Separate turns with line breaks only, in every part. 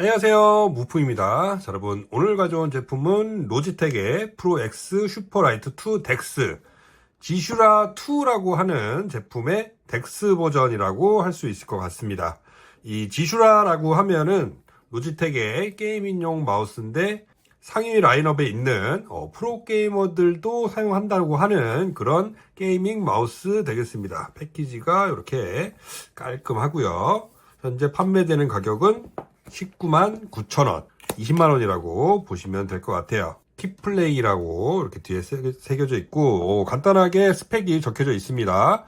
안녕하세요. 무프입니다. 자, 여러분 오늘 가져온 제품은 로지텍의 프로 X 슈퍼라이트 2 덱스. 지슈라 2라고 하는 제품의 덱스 버전이라고 할 수 있을 것 같습니다. 이 지슈라라고 하면은 로지텍의 게이밍용 마우스인데 상위 라인업에 있는 어, 프로 게이머들도 사용한다고 하는 그런 게이밍 마우스 되겠습니다. 패키지가 이렇게 깔끔하고요. 현재 판매되는 가격은 19만 9천원. 20만원이라고 보시면 될 것 같아요. 킥플레이라고 이렇게 뒤에 새- 새겨져 있고 오, 간단하게 스펙이 적혀져 있습니다.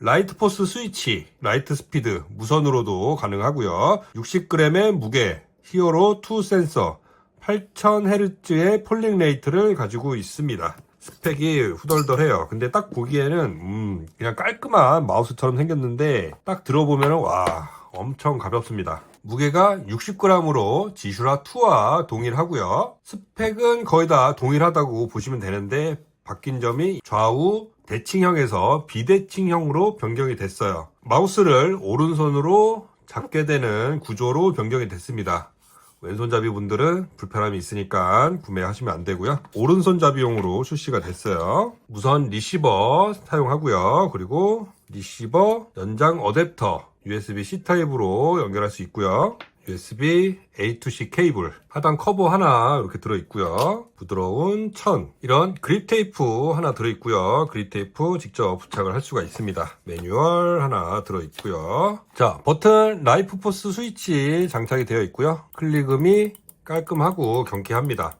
라이트 포스 스위치, 라이트 스피드, 무선으로도 가능하고요. 60g의 무게, 히어로 2 센서 8000Hz의 폴링 레이트를 가지고 있습니다. 스펙이 후덜덜해요. 근데 딱 보기에는 음, 그냥 깔끔한 마우스처럼 생겼는데 딱 들어보면 와 엄청 가볍습니다. 무게가 60g으로 지슈라 2와 동일하고요. 스펙은 거의 다 동일하다고 보시면 되는데 바뀐 점이 좌우 대칭형에서 비대칭형으로 변경이 됐어요. 마우스를 오른손으로 잡게 되는 구조로 변경이 됐습니다. 왼손잡이 분들은 불편함이 있으니까 구매하시면 안 되고요. 오른손잡이용으로 출시가 됐어요. 우선 리시버 사용하고요. 그리고 리시버 연장 어댑터 USB-C 타입으로 연결할 수 있고요. USB A to C 케이블 하단 커버 하나 이렇게 들어 있고요. 부드러운 천 이런 그립 테이프 하나 들어 있고요. 그립 테이프 직접 부착을 할 수가 있습니다. 매뉴얼 하나 들어 있고요. 자 버튼 라이프 포스 스위치 장착이 되어 있고요. 클릭음이 깔끔하고 경쾌합니다.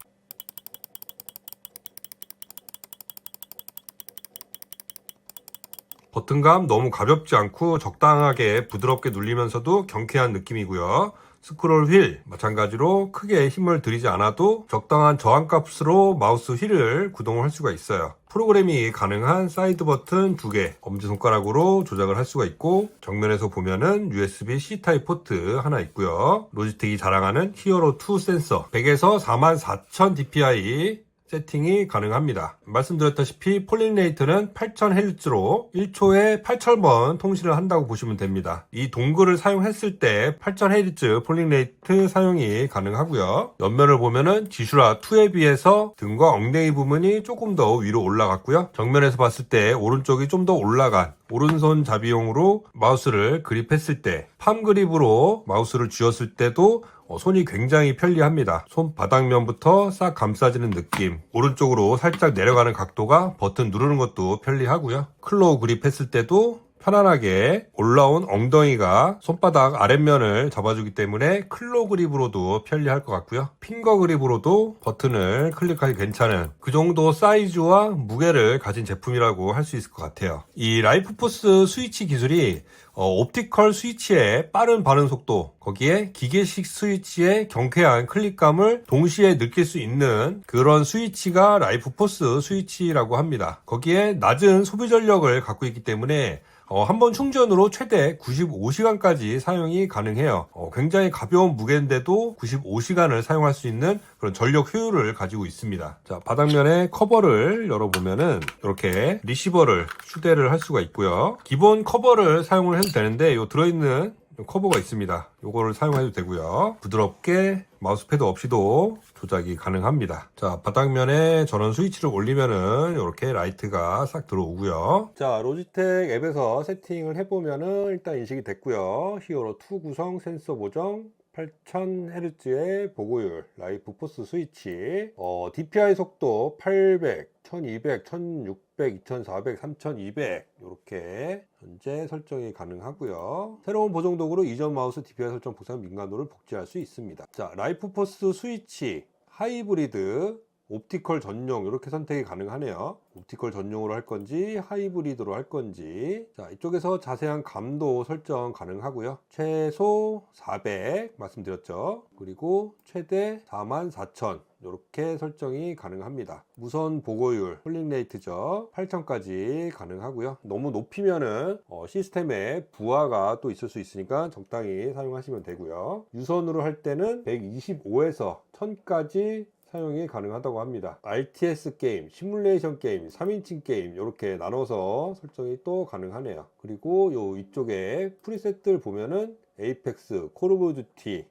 버튼감 너무 가볍지 않고 적당하게 부드럽게 눌리면서도 경쾌한 느낌이고요. 스크롤 휠 마찬가지로 크게 힘을 들이지 않아도 적당한 저항값으로 마우스 휠을 구동을 할 수가 있어요. 프로그램이 가능한 사이드 버튼 2개 엄지손가락으로 조작을 할 수가 있고 정면에서 보면은 USB-C 타입 포트 하나 있고요. 로지텍이 자랑하는 히어로 2 센서 100에서 44,000 dpi 세팅이 가능합니다. 말씀드렸다시피 폴링 레이트는 8000Hz로 1초에 8000번 통신을 한다고 보시면 됩니다. 이 동글을 사용했을 때 8000Hz 폴링 레이트 사용이 가능하고요. 옆면을 보면은 지슈라 2에 비해서 등과 엉덩이 부분이 조금 더 위로 올라갔고요. 정면에서 봤을 때 오른쪽이 좀 더 올라간 오른손 잡이용으로 마우스를 그립했을 때, 팜 그립으로 마우스를 쥐었을 때도 어, 손이 굉장히 편리합니다. 손 바닥면부터 싹 감싸지는 느낌. 오른쪽으로 살짝 내려가는 각도가 버튼 누르는 것도 편리하고요. 클로우 그립했을 때도 편안하게 올라온 엉덩이가 손바닥 아랫면을 잡아주기 때문에 클로 그립으로도 편리할 것 같고요. 핑거 그립으로도 버튼을 클릭하기 괜찮은 그 정도 사이즈와 무게를 가진 제품이라고 할 수 있을 것 같아요. 이 라이프 포스 스위치 기술이 어, 옵티컬 스위치의 빠른 반응 속도, 거기에 기계식 스위치의 경쾌한 클릭감을 동시에 느낄 수 있는 그런 스위치가 라이프 포스 스위치라고 합니다. 거기에 낮은 소비 전력을 갖고 있기 때문에 어, 한 번 충전으로 최대 95시간까지 사용이 가능해요. 어, 굉장히 가벼운 무게인데도 95시간을 사용할 수 있는 그런 전력 효율을 가지고 있습니다. 자, 바닥면에 커버를 열어보면은 이렇게 리시버를 휴대를 할 수가 있고요. 기본 커버를 사용을 해도 되는데 이 들어있는 커버가 있습니다. 이거를 사용해도 되고요. 부드럽게 마우스패드 없이도 조작이 가능합니다. 자, 바닥면에 전원 스위치를 올리면은 이렇게 라이트가 싹 들어오고요. 자, 로지텍 앱에서 세팅을 해보면은 일단 인식이 됐고요. 히어로 2 구성 센서 보정 8000Hz의 보고율, 라이프 포스 스위치, 어, DPI 속도 800, 1200, 1600, 2400, 3200 이렇게 현재 설정이 가능하고요. 새로운 보정 도구로 이전 마우스 DPI 설정 보상 민감도를 복제할 수 있습니다. 자, 라이프 포스 스위치, 하이브리드, 옵티컬 전용 이렇게 선택이 가능하네요. 옵티컬 전용으로 할 건지 하이브리드로 할 건지 자 이쪽에서 자세한 감도 설정 가능하고요. 최소 400 말씀드렸죠. 그리고 최대 44,000 이렇게 설정이 가능합니다. 무선 보고율, 폴링 레이트죠. 8000까지 가능하고요. 너무 높이면은 어, 시스템에 부하가 또 있을 수 있으니까 적당히 사용하시면 되고요. 유선으로 할 때는 125에서 1000까지 사용이 가능하다고 합니다. RTS 게임, 시뮬레이션 게임, 3인칭 게임 이렇게 나눠서 설정이 또 가능하네요. 그리고 요 이쪽에 프리셋들 보면은 에이펙스, 콜 오브 듀티,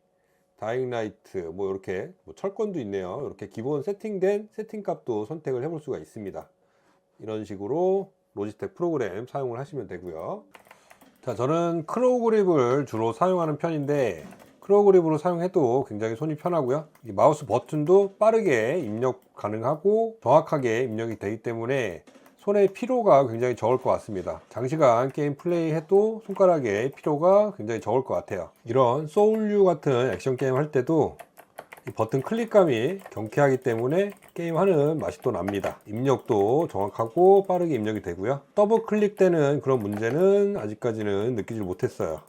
다잉라이트 뭐 이렇게 뭐 철권도 있네요. 이렇게 기본 세팅된 세팅 값도 선택을 해볼 수가 있습니다. 이런 식으로 로지텍 프로그램 사용을 하시면 되고요. 자, 저는 크로우 그립을 주로 사용하는 편인데 크로우 그립으로 사용해도 굉장히 손이 편하고요. 이 마우스 버튼도 빠르게 입력 가능하고 정확하게 입력이 되기 때문에 손의 피로가 굉장히 적을 것 같습니다. 장시간 게임 플레이 해도 손가락에 피로가 굉장히 적을 것 같아요. 이런 소울류 같은 액션 게임 할 때도 이 버튼 클릭감이 경쾌하기 때문에 게임하는 맛이 또 납니다. 입력도 정확하고 빠르게 입력이 되고요. 더블 클릭되는 그런 문제는 아직까지는 느끼지 못했어요.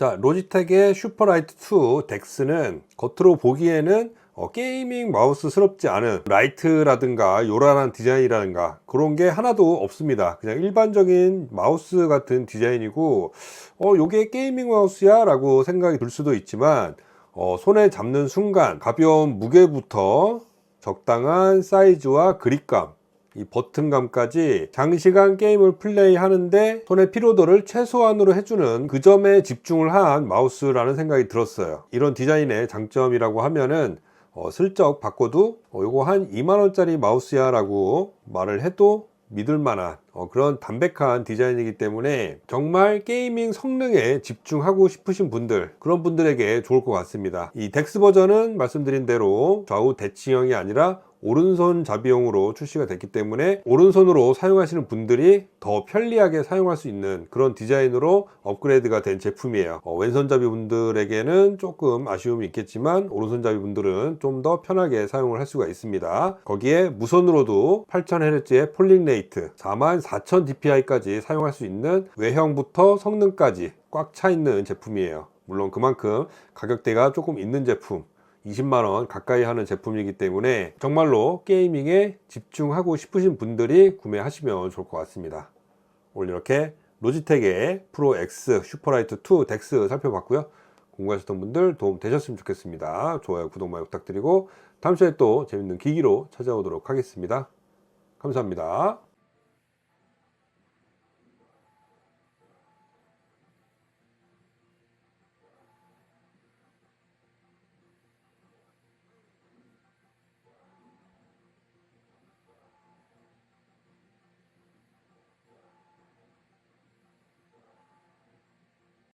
자, 로지텍의 슈퍼라이트 2 덱스는 겉으로 보기에는 어, 게이밍 마우스스럽지 않은 라이트라든가 요란한 디자인이라든가 그런 게 하나도 없습니다. 그냥 일반적인 마우스 같은 디자인이고 어, 요게 게이밍 마우스야 라고 생각이 들 수도 있지만 어, 손에 잡는 순간 가벼운 무게부터 적당한 사이즈와 그립감 이 버튼감까지 장시간 게임을 플레이하는데 손의 피로도를 최소한으로 해주는 그 점에 집중을 한 마우스라는 생각이 들었어요. 이런 디자인의 장점이라고 하면은 어, 슬쩍 바꿔도 어, 이거 한 2만원짜리 마우스야 라고 말을 해도 믿을 만한 어, 그런 담백한 디자인이기 때문에 정말 게이밍 성능에 집중하고 싶으신 분들 그런 분들에게 좋을 것 같습니다 이 덱스 버전은 말씀드린 대로 좌우 대칭형이 아니라 오른손 잡이용으로 출시가 됐기 때문에 오른손으로 사용하시는 분들이 더 편리하게 사용할 수 있는 그런 디자인으로 업그레이드가 된 제품이에요. 어, 왼손잡이 분들에게는 조금 아쉬움이 있겠지만 오른손잡이 분들은 좀 더 편하게 사용을 할 수가 있습니다. 거기에 무선으로도 8000Hz의 폴링 레이트 44000dpi까지 사용할 수 있는 외형부터 성능까지 꽉 차 있는 제품이에요. 물론 그만큼 가격대가 조금 있는 제품 20만원 가까이 하는 제품이기 때문에 정말로 게이밍에 집중하고 싶으신 분들이 구매하시면 좋을 것 같습니다. 오늘 이렇게 로지텍의 프로 X 슈퍼라이트 2 덱스 살펴봤고요. 공부하셨던 분들 도움 되셨으면 좋겠습니다. 좋아요, 구독 많이 부탁드리고 다음 시간에 또 재밌는 기기로 찾아오도록 하겠습니다. 감사합니다.